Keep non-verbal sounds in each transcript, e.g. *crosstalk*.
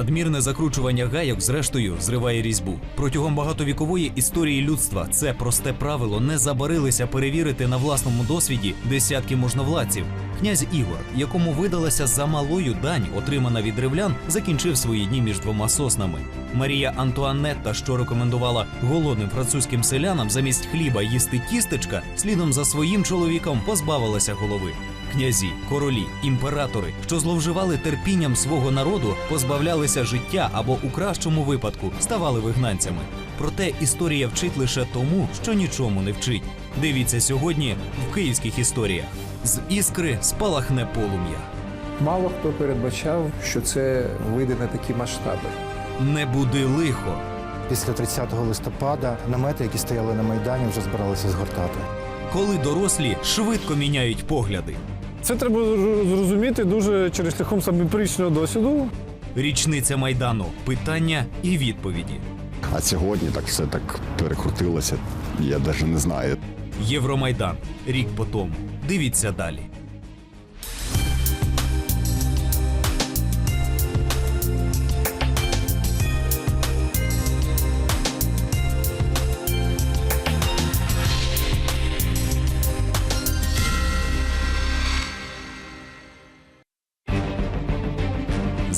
Надмірне закручування гайок, зрештою, зриває різьбу. Протягом багатовікової історії людства це просте правило не забарилися перевірити на власному досвіді десятки можновладців. Князь Ігор, якому видалася за малою дань, отримана від древлян, закінчив свої дні між двома соснами. Марія Антуанетта, що рекомендувала голодним французьким селянам замість хліба їсти тістечка, слідом за своїм чоловіком позбавилася голови. Князі, королі, імператори, що зловживали терпінням свого народу, позбавлялися життя або у кращому випадку ставали вигнанцями. Проте історія вчить лише тому, що нічому не вчить. Дивіться сьогодні в київських історіях. З іскри спалахне полум'я. Мало хто передбачав, що це вийде на такі масштаби. Не буди лихо. Після 30 листопада намети, які стояли на Майдані, вже збиралися згортати. Коли дорослі швидко міняють погляди. Це треба зрозуміти дуже через шляхом самопричного досвіду. Річниця майдану, питання і відповіді. А сьогодні так все так перекрутилося. Я навіть не знаю. Євромайдан. Рік по тому. Дивіться далі.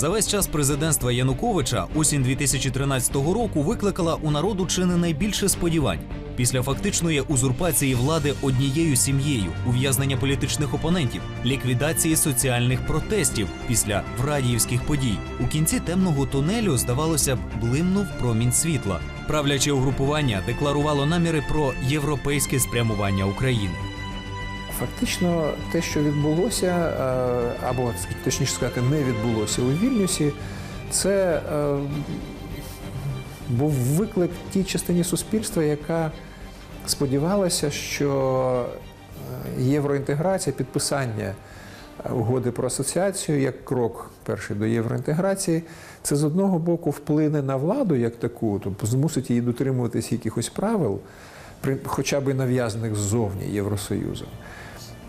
За весь час президентства Януковича осінь 2013 року викликала у народу чи не найбільше сподівань. Після фактичної узурпації влади однією сім'єю, ув'язнення політичних опонентів, ліквідації соціальних протестів після врадіївських подій. У кінці темного тунелю, здавалося б, блимнув промінь світла. Правляче угрупування декларувало наміри про європейське спрямування України. Фактично, те, що відбулося, е, або точніше сказати, не відбулося у Вільнюсі, це е, був виклик тій частині суспільства, яка сподівалася, що е, євроінтеграція, підписання угоди про асоціацію як крок перший до євроінтеграції, це з одного боку вплине на владу як таку, тобто змусить її дотримуватись якихось правил, хоча б і нав'язаних ззовні Євросоюзом.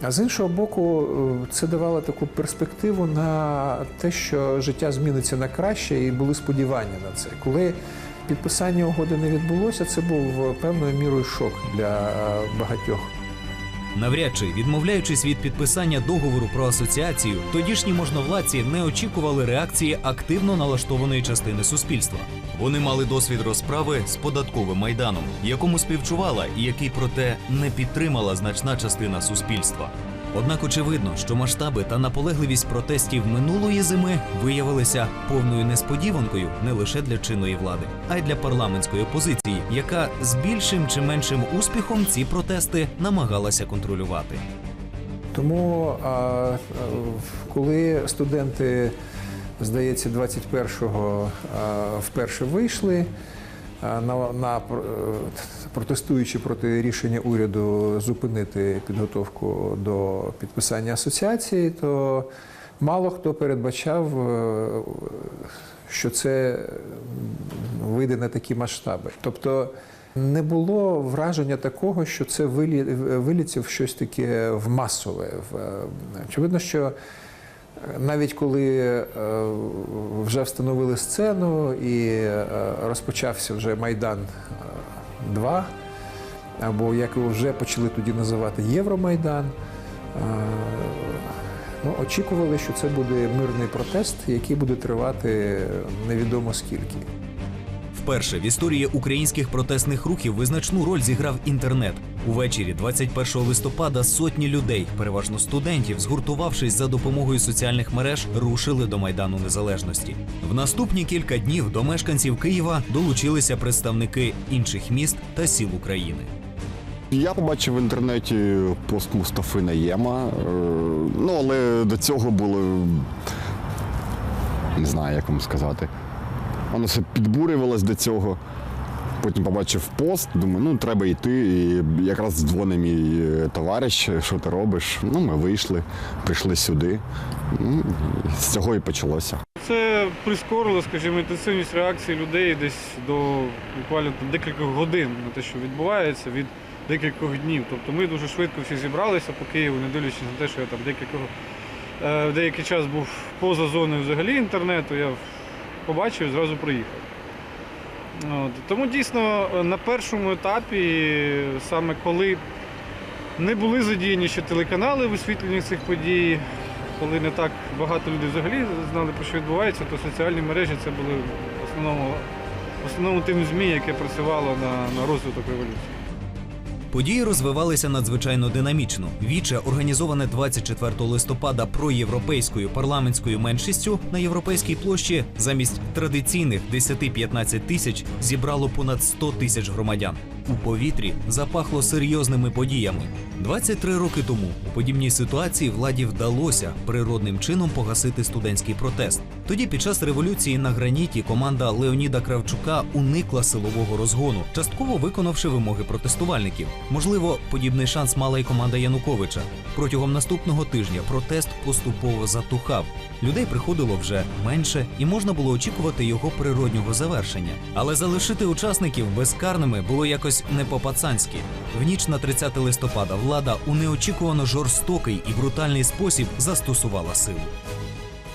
А з іншого боку, е, це давало таку перспективу на те, що життя зміниться на краще, і були сподівання на це. Коли підписання угоди не відбулося, це був певною мірою шок для е, багатьох. Навряд чи відмовляючись від підписання договору про асоціацію, тодішні можновладці не очікували реакції активно налаштованої частини суспільства. Вони мали досвід розправи з податковим майданом, якому співчувала і який проте не підтримала значна частина суспільства. Однак очевидно, що масштаби та наполегливість протестів минулої зими виявилися повною несподіванкою не лише для чинної влади, а й для парламентської опозиції, яка з більшим чи меншим успіхом ці протести намагалася контролювати. Тому, коли студенти, здається, 21-го вперше вийшли, на, на протестуючи проти рішення уряду зупинити підготовку до підписання асоціації, то мало хто передбачав, е, що це вийде на такі масштаби. Тобто не було враження такого, що це вилі- виліться в щось таке в масове. Е, Очевидно, що навіть коли е, вже встановили сцену і розпочався вже Майдан 2, або як його вже почали тоді називати Євромайдан. Ну, очікували, що це буде мирний протест, який буде тривати невідомо скільки. Вперше в історії українських протестних рухів визначну роль зіграв інтернет. Увечері 21 листопада сотні людей, переважно студентів, згуртувавшись за допомогою соціальних мереж, рушили до майдану незалежності. В наступні кілька днів до мешканців Києва долучилися представники інших міст та сіл України. Я побачив в інтернеті пост Мустафи Наєма. е, Ну, але до цього було. Не знаю, як вам сказати. Воно все підбурювалось до цього. Потім побачив пост, думаю, ну треба йти. І якраз дзвонить мій е, товариш, що ти робиш. Ну, ми вийшли, прийшли сюди. Ну, з цього і почалося. Це прискорило, скажімо, інтенсивність реакції людей десь до буквально декількох годин на те, що відбувається, від декількох днів. Тобто ми дуже швидко всі зібралися по Києву, не дивлячись на те, що я там декількох, е, деякий час був поза зоною взагалі інтернету. Я побачив і зразу приїхав. Тому дійсно е, на першому етапі, саме коли не були задіяні ще телеканали в освітленні цих подій, коли не так багато людей взагалі знали, про що відбувається, то соціальні мережі це були в основному, в основному тим ЗМІ, яке працювало на, на розвиток революції. Події розвивалися надзвичайно динамічно. Віче, організоване 24 листопада проєвропейською парламентською меншістю на європейській площі, замість традиційних 10-15 тисяч зібрало понад 100 тисяч громадян. У повітрі запахло серйозними подіями. 23 роки тому у подібній ситуації владі вдалося природним чином погасити студентський протест. Тоді, під час революції на граніті, команда Леоніда Кравчука уникла силового розгону, частково виконавши вимоги протестувальників. Можливо, подібний шанс мала й команда Януковича. Протягом наступного тижня протест поступово затухав. Людей приходило вже менше, і можна було очікувати його природнього завершення. Але залишити учасників безкарними було якось не по-пацанськи. В ніч на 30 листопада влада у неочікувано жорстокий і брутальний спосіб застосувала силу.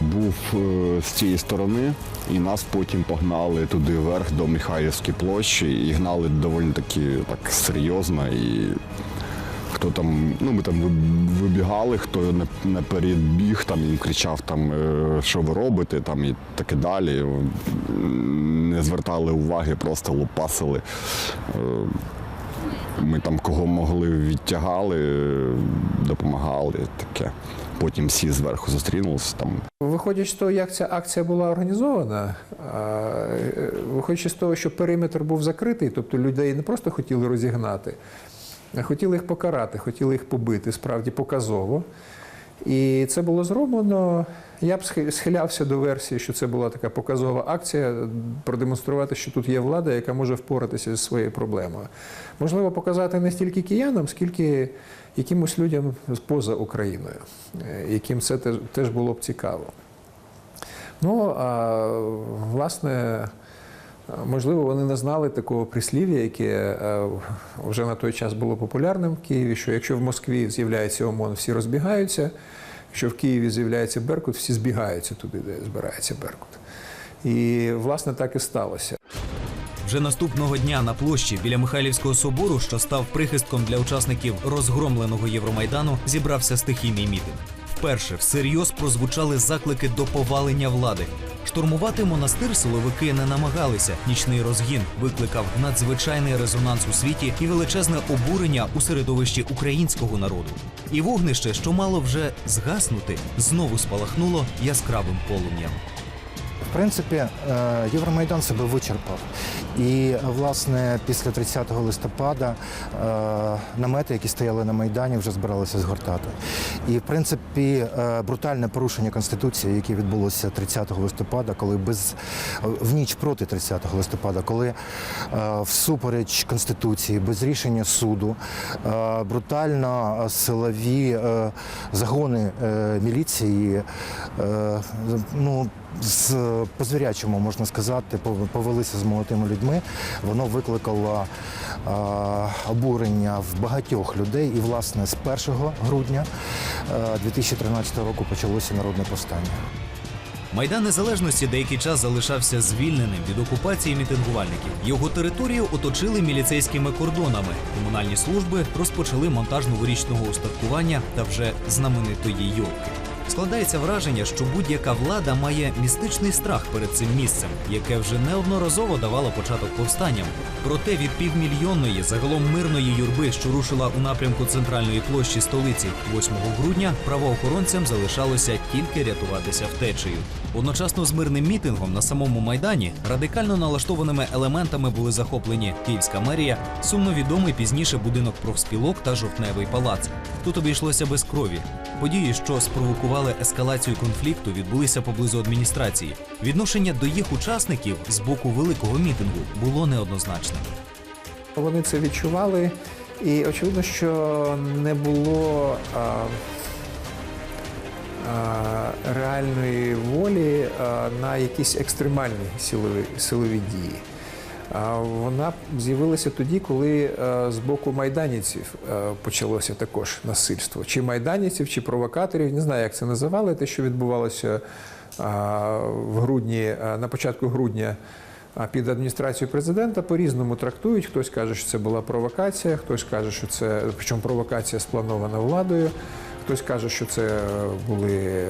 Був е, з цієї сторони, і нас потім погнали туди вверх до Михайлівської площі і гнали доволі таки так серйозно. І хто там, ну ми там вибігали, хто не перебіг, там і кричав, там, е, що ви робите, там і таке далі. Не звертали уваги, просто лупасили. Е, Ми там кого могли відтягали, е, допомагали таке. Потім всі зверху зустрінулися там. Виходячи з того, як ця акція була організована, е, виходячи з того, що периметр був закритий, тобто людей не просто хотіли розігнати, хотіли їх покарати, хотіли їх побити справді показово. І це було зроблено. Я б схилявся до версії, що це була така показова акція, продемонструвати, що тут є влада, яка може впоратися зі своєю проблемою. Можливо, показати не стільки киянам, скільки якимось людям поза Україною, е, яким це теж- теж було б цікаво. Ну, а власне, можливо, вони не знали такого прислів'я, яке е, вже на той час було популярним в Києві, що якщо в Москві з'являється ОМОН, всі розбігаються, якщо в Києві з'являється Беркут, всі збігаються туди, де збирається Беркут. І, власне, так і сталося. Вже наступного дня на площі біля Михайлівського собору, що став прихистком для учасників розгромленого Євромайдану, зібрався стихійний мітинг. Вперше всерйоз прозвучали заклики до повалення влади. Штурмувати монастир силовики не намагалися. Нічний розгін викликав надзвичайний резонанс у світі і величезне обурення у середовищі українського народу. І вогнище, що мало вже згаснути, знову спалахнуло яскравим полум'ям. В принципі, е, Євромайдан себе вичерпав. І власне після 30 листопада е, намети, які стояли на Майдані, вже збиралися згортати. І в принципі, е, брутальне порушення конституції, яке відбулося 30 листопада, коли без в ніч проти 30 листопада, коли е, всупереч конституції, без рішення суду, е, брутально силові е, загони е, міліції, е, ну з по-звірячому, можна сказати, повелися з молодими людьми. Воно викликало е, обурення в багатьох людей. І, власне, з 1 грудня е, 2013 року почалося народне повстання. Майдан Незалежності деякий час залишався звільненим від окупації мітингувальників. Його територію оточили міліцейськими кордонами. Комунальні служби розпочали монтаж новорічного устаткування та вже знаменитої йолки. Складається враження, що будь-яка влада має містичний страх перед цим місцем, яке вже неодноразово давало початок повстанням. Проте від півмільйонної загалом мирної юрби, що рушила у напрямку центральної площі столиці 8 грудня, правоохоронцям залишалося тільки рятуватися втечею. Одночасно з мирним мітингом на самому майдані радикально налаштованими елементами були захоплені Київська мерія, сумновідомий пізніше будинок профспілок та жовтневий палац. Тут обійшлося без крові. Події, що спровокували ескалацію конфлікту, відбулися поблизу адміністрації. Відношення до їх учасників з боку великого мітингу було неоднозначним. Вони це відчували, і очевидно, що не було а, а, реальної волі а, на якісь екстремальні силові, силові дії. Вона з'явилася тоді, коли е, з боку майданівців е, почалося також насильство. Чи майданівців, чи провокаторів, не знаю, як це називали, те, що відбувалося в грудні, на початку грудня під адміністрацією президента, по-різному трактують. Хтось каже, що це була провокація, хтось каже, що це причому провокація спланована владою. Хтось каже, що це були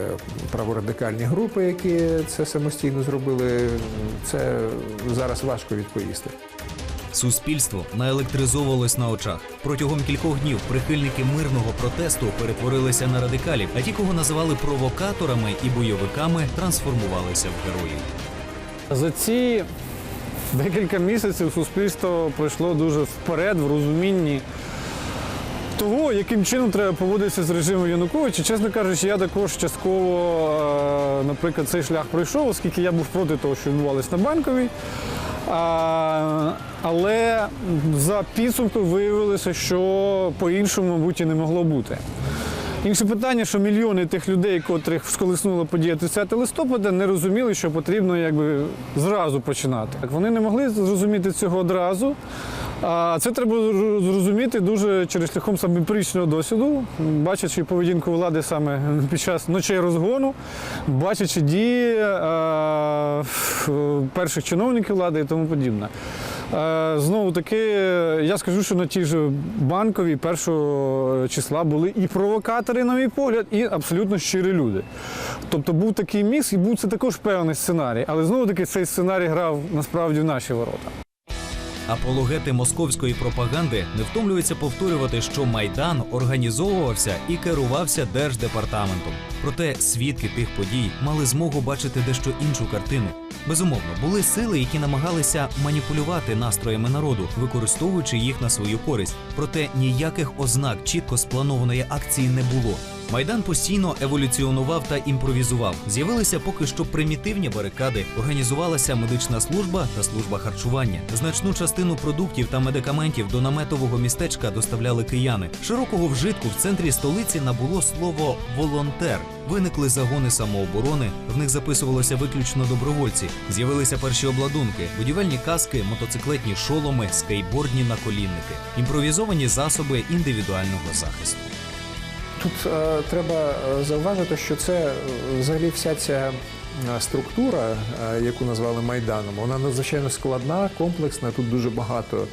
праворадикальні групи, які це самостійно зробили. Це зараз важко відповісти. Суспільство наелектризовувалось на очах. Протягом кількох днів прихильники мирного протесту перетворилися на радикалів, а ті, кого називали провокаторами і бойовиками, трансформувалися в героїв. За ці декілька місяців суспільство пройшло дуже вперед в розумінні того, яким чином треба поводитися з режимом Януковича. Чесно кажучи, я також частково, е, наприклад, цей шлях пройшов, оскільки я був проти того, що відбувалося на банковій. А, але за підсумком виявилося, що по-іншому, мабуть, і не могло бути. Інше питання, що мільйони тих людей, котрих сколиснула подія 30 листопада, не розуміли, що потрібно якби зразу починати. Вони не могли зрозуміти цього одразу. Це треба зрозуміти дуже через шляхом саме емпіричного досвіду, бачачи поведінку влади саме під час ночей розгону, бачачи дії е, перших чиновників влади і тому подібне. Е, Знову таки, я скажу, що на тій же банковій першого числа були і провокатори, на мій погляд, і абсолютно щирі люди. Тобто був такий мікс, і був це також певний сценарій. Але знову таки цей сценарій грав насправді в наші ворота. Апологети московської пропаганди не втомлюються повторювати, що майдан організовувався і керувався держдепартаментом. Проте свідки тих подій мали змогу бачити дещо іншу картину. Безумовно, були сили, які намагалися маніпулювати настроями народу, використовуючи їх на свою користь. Проте ніяких ознак чітко спланованої акції не було. Майдан постійно еволюціонував та імпровізував. З'явилися поки що примітивні барикади, організувалася медична служба та служба харчування. Значну частину продуктів та медикаментів до наметового містечка доставляли кияни. Широкого вжитку в центрі столиці набуло слово волонтер. Виникли загони самооборони, в них записувалося виключно добровольці. З'явилися перші обладунки, будівельні каски, мотоциклетні шоломи, скейбордні наколінники, імпровізовані засоби індивідуального захисту. Тут е, треба е, зауважити, що це е, взагалі вся ця структура, яку назвали Майданом, вона надзвичайно складна, комплексна. Тут дуже багато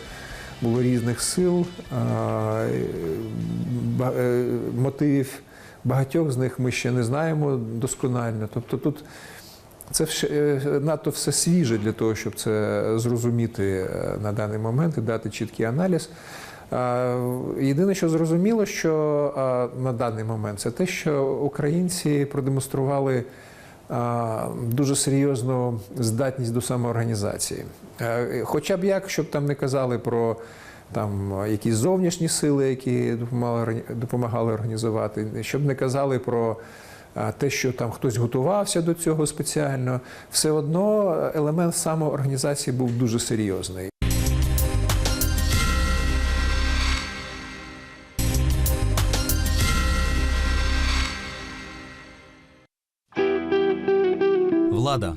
було різних сил, мотивів. Багатьох з них ми ще не знаємо досконально. Тобто тут це надто все свіже для того, щоб це зрозуміти на даний момент і дати чіткий аналіз. Е, Єдине, що зрозуміло, що е, на даний момент, це те, що українці продемонстрували е, дуже серйозну здатність до самоорганізації. Е, Хоча б як, щоб там не казали про там якісь зовнішні сили, які допомагали, допомагали організувати, щоб не казали про те, що там хтось готувався до цього спеціально, все одно елемент самоорганізації був дуже серйозний.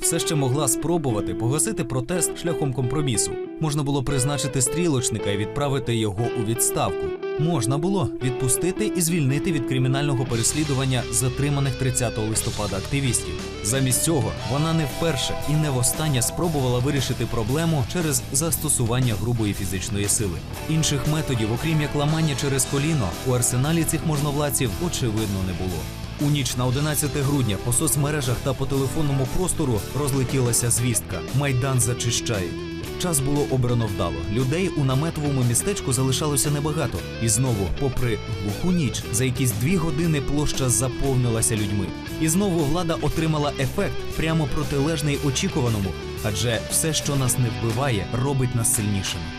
Все ще могла спробувати погасити протест шляхом компромісу. Можна було призначити стрілочника і відправити його у відставку. Можна було відпустити і звільнити від кримінального переслідування затриманих 30 листопада активістів. Замість цього вона не вперше і не востаннє спробувала вирішити проблему через застосування грубої фізичної сили. Інших методів, окрім як ламання через коліно, у арсеналі цих можновладців очевидно не було. У ніч на 11 грудня по соцмережах та по телефонному простору розлетілася звістка: Майдан зачищають. Час було обрано вдало. Людей у наметовому містечку залишалося небагато. І знову, попри глуху ніч, за якісь дві години площа заповнилася людьми. І знову влада отримала ефект прямо протилежний очікуваному, адже все, що нас не вбиває, робить нас сильнішими.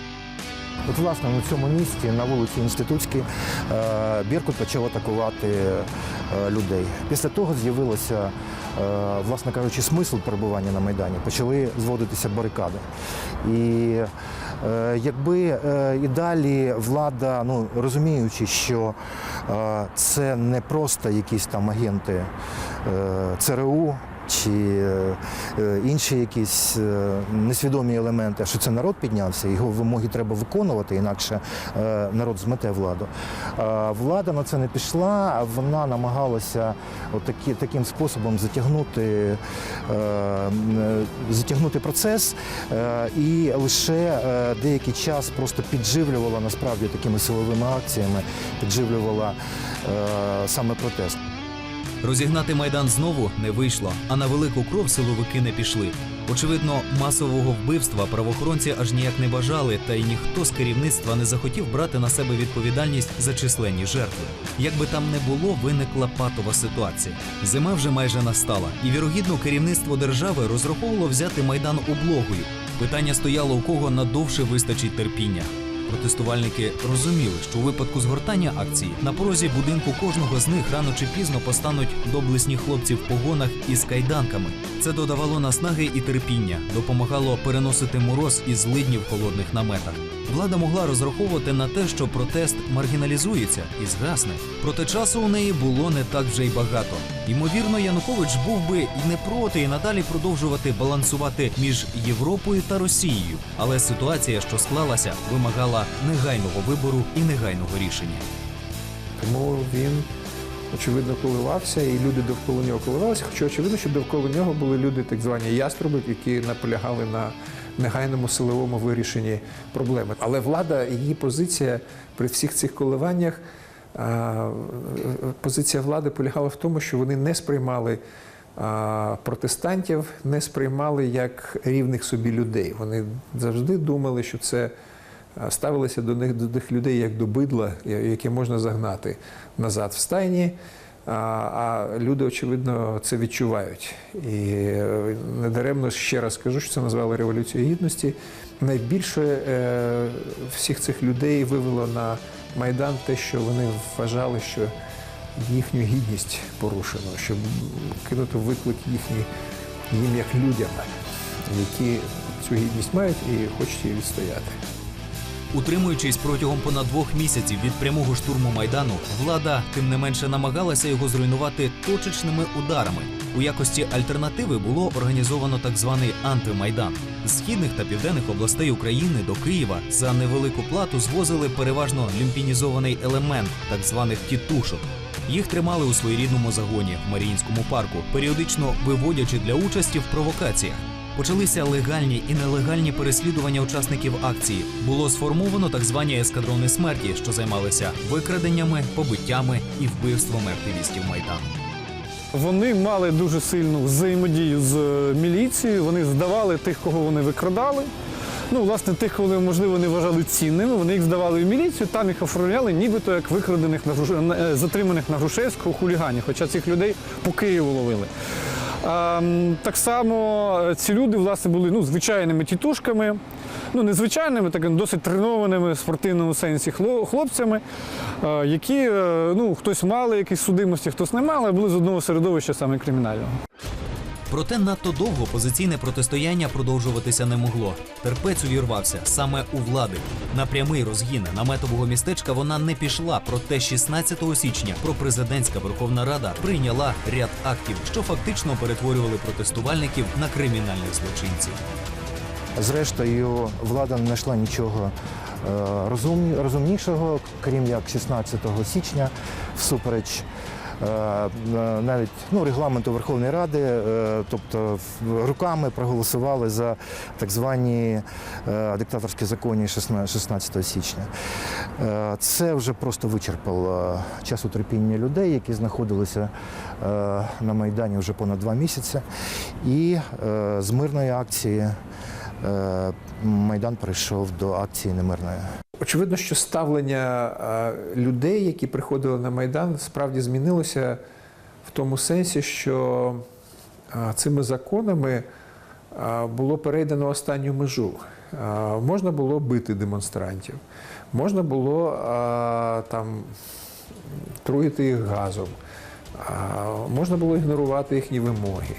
От, власне, на цьому місці, на вулиці Інститутській, е, Біркут почав атакувати е, людей. Після того з'явилося, е, власне кажучи, смисл перебування на Майдані. Почали зводитися барикади. І якби і далі влада, ну розуміючи, що це не просто якісь там агенти ЦРУ чи е, е, інші якісь е, несвідомі елементи, що це народ піднявся, його вимоги треба виконувати, інакше народ змете владу. Влада на це не пішла, вона намагалася отакі, таким способом затягнути, затягнути процес і лише деякий час просто підживлювала насправді такими силовими акціями, підживлювала саме протест. Розігнати майдан знову не вийшло, а на велику кров силовики не пішли. Очевидно, масового вбивства правоохоронці аж ніяк не бажали, та й ніхто з керівництва не захотів брати на себе відповідальність за численні жертви. Як би там не було, виникла патова ситуація. Зима вже майже настала, і вірогідно керівництво держави розраховувало взяти майдан облогою. Питання стояло у кого надовше вистачить терпіння. Протестувальники розуміли, що у випадку згортання акції на порозі будинку кожного з них рано чи пізно постануть доблесні хлопці в погонах із кайданками. Це додавало наснаги і терпіння, допомагало переносити мороз і злидні холодних наметах. Влада могла розраховувати на те, що протест маргіналізується і згасне. Проте часу у неї було не так вже й багато. Ймовірно, Янукович був би і не проти і надалі продовжувати балансувати між Європою та Росією. Але ситуація, що склалася, вимагала негайного вибору і негайного рішення. Тому він, очевидно, коливався, і люди довкола нього коливалися. Хоча очевидно, що довкола нього були люди, так звані яструби, які наполягали на негайному силовому вирішенні проблеми. Але влада, її позиція при всіх цих коливаннях, позиція влади полягала в тому, що вони не сприймали. Протестантів не сприймали як рівних собі людей. Вони завжди думали, що це ставилися до них до тих людей як до бидла, яке можна загнати назад в стайні. А, люди, очевидно, це відчувають. І е, недаремно ще раз скажу, що це назвали революцією гідності. Найбільше е, всіх цих людей вивело на Майдан те, що вони вважали, що їхню гідність порушено, щоб кинути виклик їхній їм як людям, які цю гідність мають і хочуть її відстояти. Утримуючись протягом понад двох місяців від прямого штурму майдану, влада тим не менше намагалася його зруйнувати точечними ударами. У якості альтернативи було організовано так званий антимайдан. З східних та південних областей України до Києва за невелику плату звозили переважно люмпінізований елемент так званих тітушок. Їх тримали у своєрідному загоні в Маріїнському парку, періодично виводячи для участі в провокаціях. Почалися легальні і нелегальні переслідування учасників акції. Було сформовано так звані ескадрони смерті, що займалися викраденнями, побиттями і вбивствами активістів майдану. Вони мали дуже сильну взаємодію з е, міліцією. Вони здавали тих, кого вони викрадали. Ну, власне, тих, кого можливо не вважали цінними, вони їх здавали в міліцію, там їх оформляли, нібито як викрадених на е, затриманих на Грушевську хуліганів, хоча цих людей по Києву ловили. А, м, так само е, ці люди власне були ну, звичайними тітушками, ну не звичайними, так досить тренованими в спортивному сенсі хлопцями, е, які е, ну, хтось мали якісь судимості, хтось не мали, а були з одного середовища саме кримінального. Проте надто довго позиційне протистояння продовжуватися не могло. Терпець увірвався саме у влади. На прямий розгін наметового містечка вона не пішла. Проте 16 січня пропрезидентська Верховна Рада прийняла ряд актів, що фактично перетворювали протестувальників на кримінальних злочинців. Зрештою, влада не знайшла нічого е, розумнішого, крім як 16 січня, всупереч навіть ну, регламенту Верховної Ради, е, тобто руками проголосували за так звані е, диктаторські закони 16 16 січня. Е, Це вже просто вичерпало часу терпіння людей, які знаходилися е, на Майдані вже понад два місяці. І е, з мирної акції е, Майдан перейшов до акції немирної. Очевидно, що ставлення е, людей, які приходили на Майдан, справді змінилося в тому сенсі, що е, цими законами е, було перейдено останню межу. Е, Можна було бити демонстрантів, можна було е, там труїти їх газом, е, можна було ігнорувати їхні вимоги.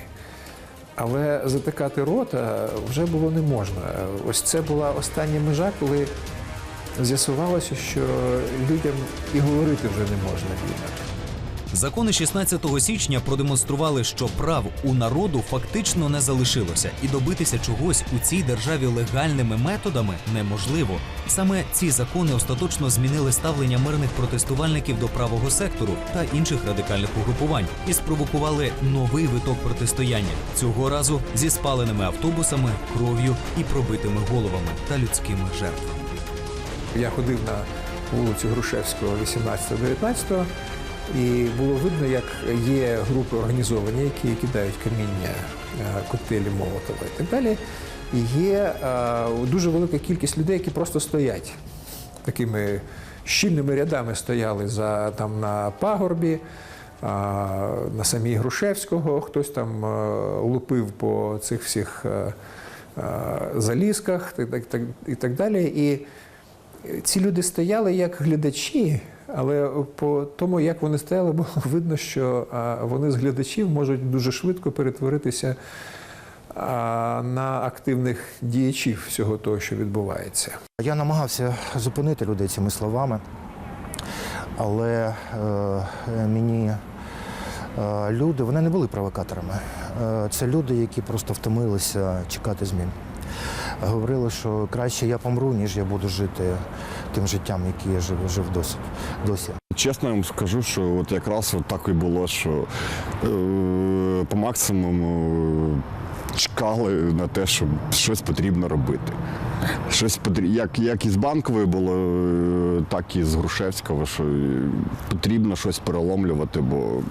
Але затикати рота вже було не можна. Ось це була остання межа, коли з'ясувалося, що людям і говорити вже не можна вільно. Закони 16 січня продемонстрували, що прав у народу фактично не залишилося, і добитися чогось у цій державі легальними методами неможливо. Саме ці закони остаточно змінили ставлення мирних протестувальників до правого сектору та інших радикальних угрупувань і спровокували новий виток протистояння цього разу зі спаленими автобусами, кров'ю і пробитими головами та людськими жертвами. Я ходив на вулицю Грушевського 18-19 і було видно, як є групи організовані, які кидають каміння, е, коктейлі Молотова і так далі. І є е, дуже велика кількість людей, які просто стоять такими щільними рядами стояли за, там, на пагорбі, на самій Грушевського, хтось там е, лупив по цих всіх е, е, залізках так, і так далі. І ці люди стояли як глядачі, але по тому, як вони стояли, було *laughs* видно, що вони з глядачів можуть дуже швидко перетворитися на активних діячів всього того, що відбувається. Я намагався зупинити людей цими словами, але е, мені е, люди, вони не були провокаторами. Е, це люди, які просто втомилися чекати змін. Говорили, що краще я помру, ніж я буду жити тим життям, яким я жив, жив досі. досі. Чесно я вам скажу, що от якраз от так і було, що е, по максимуму чекали на те, що щось потрібно робити. Щось потрібно, як, як і з банкової було, е, так і з Грушевського, що е, потрібно щось переломлювати, бо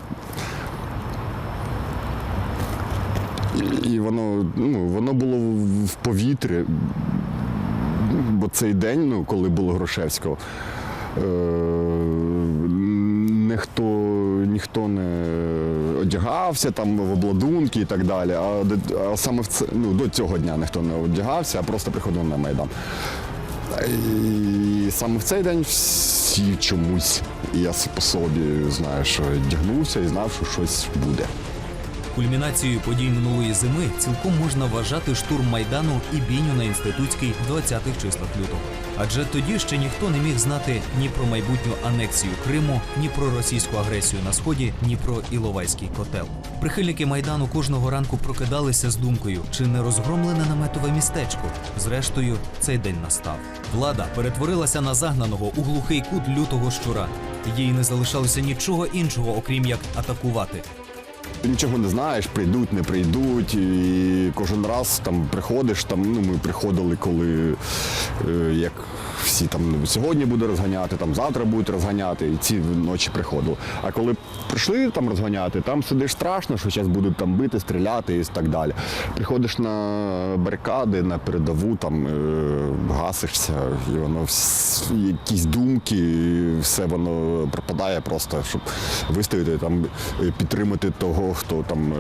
і, воно, ну, воно було в- повітрі. Бо цей день, ну, коли було Грушевського, е, ніхто, ніхто не одягався там в обладунки і так далі. А, а саме в це, ну, до цього дня ніхто не одягався, а просто приходив на Майдан. І саме в цей день всі чомусь, я по собі знаю, що одягнувся і знав, що щось буде. Кульмінацією подій минулої зими цілком можна вважати штурм майдану і бійню на інститутській 20-х числах лютого. Адже тоді ще ніхто не міг знати ні про майбутню анексію Криму, ні про російську агресію на сході, ні про Іловайський котел. Прихильники майдану кожного ранку прокидалися з думкою, чи не розгромлене наметове містечко. Зрештою, цей день настав. Влада перетворилася на загнаного у глухий кут лютого щура. Їй не залишалося нічого іншого, окрім як атакувати. Ти нічого не знаєш, прийдуть, не прийдуть. І кожен раз там приходиш. Там, ну, ми приходили, коли е, як всі там сьогодні буде розганяти, там завтра будуть розганяти, і ці ночі приходили. А коли прийшли там розганяти, там сидиш страшно, що зараз будуть там бити, стріляти і так далі. Приходиш на барикади, на передову, там е, гасишся, і воно якісь думки, і все воно пропадає просто, щоб вистояти там, е, підтримати того, хто там.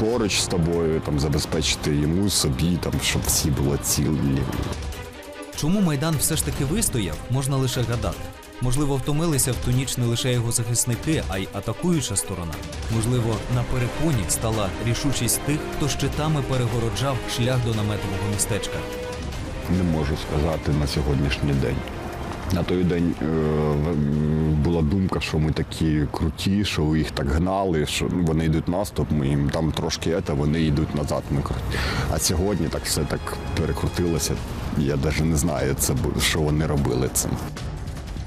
Поруч з тобою, там забезпечити йому собі, там щоб всі були цілі. Чому майдан все ж таки вистояв, можна лише гадати. Можливо, втомилися в ту ніч не лише його захисники, а й атакуюча сторона. Можливо, на перепоні стала рішучість тих, хто щитами перегороджав шлях до наметового містечка. Не можу сказати на сьогоднішній день. На той день е, була думка, що ми такі круті, що ви їх так гнали, що вони йдуть наступ, ми їм там трошки ета, вони йдуть назад. Ми. А сьогодні так все так перекрутилося. Я навіть не знаю, це що вони робили цим.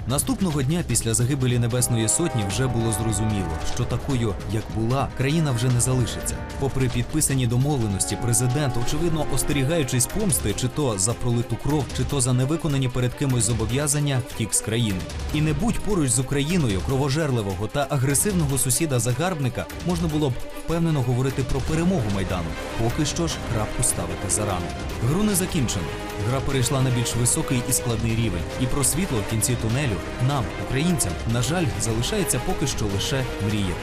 Наступного дня після загибелі Небесної Сотні вже було зрозуміло, що такою, як була, країна вже не залишиться. Попри підписані домовленості, президент, очевидно, остерігаючись помсти, чи то за пролиту кров, чи то за невиконані перед кимось зобов'язання, втік з країни. І не будь поруч з Україною кровожерливого та агресивного сусіда загарбника можна було б впевнено говорити про перемогу майдану. Поки що ж крапку ставити зарано. Гру не закінчено. Гра перейшла на більш високий і складний рівень. І про світло в кінці тунелю нам, українцям, на жаль, залишається поки що лише мріяти.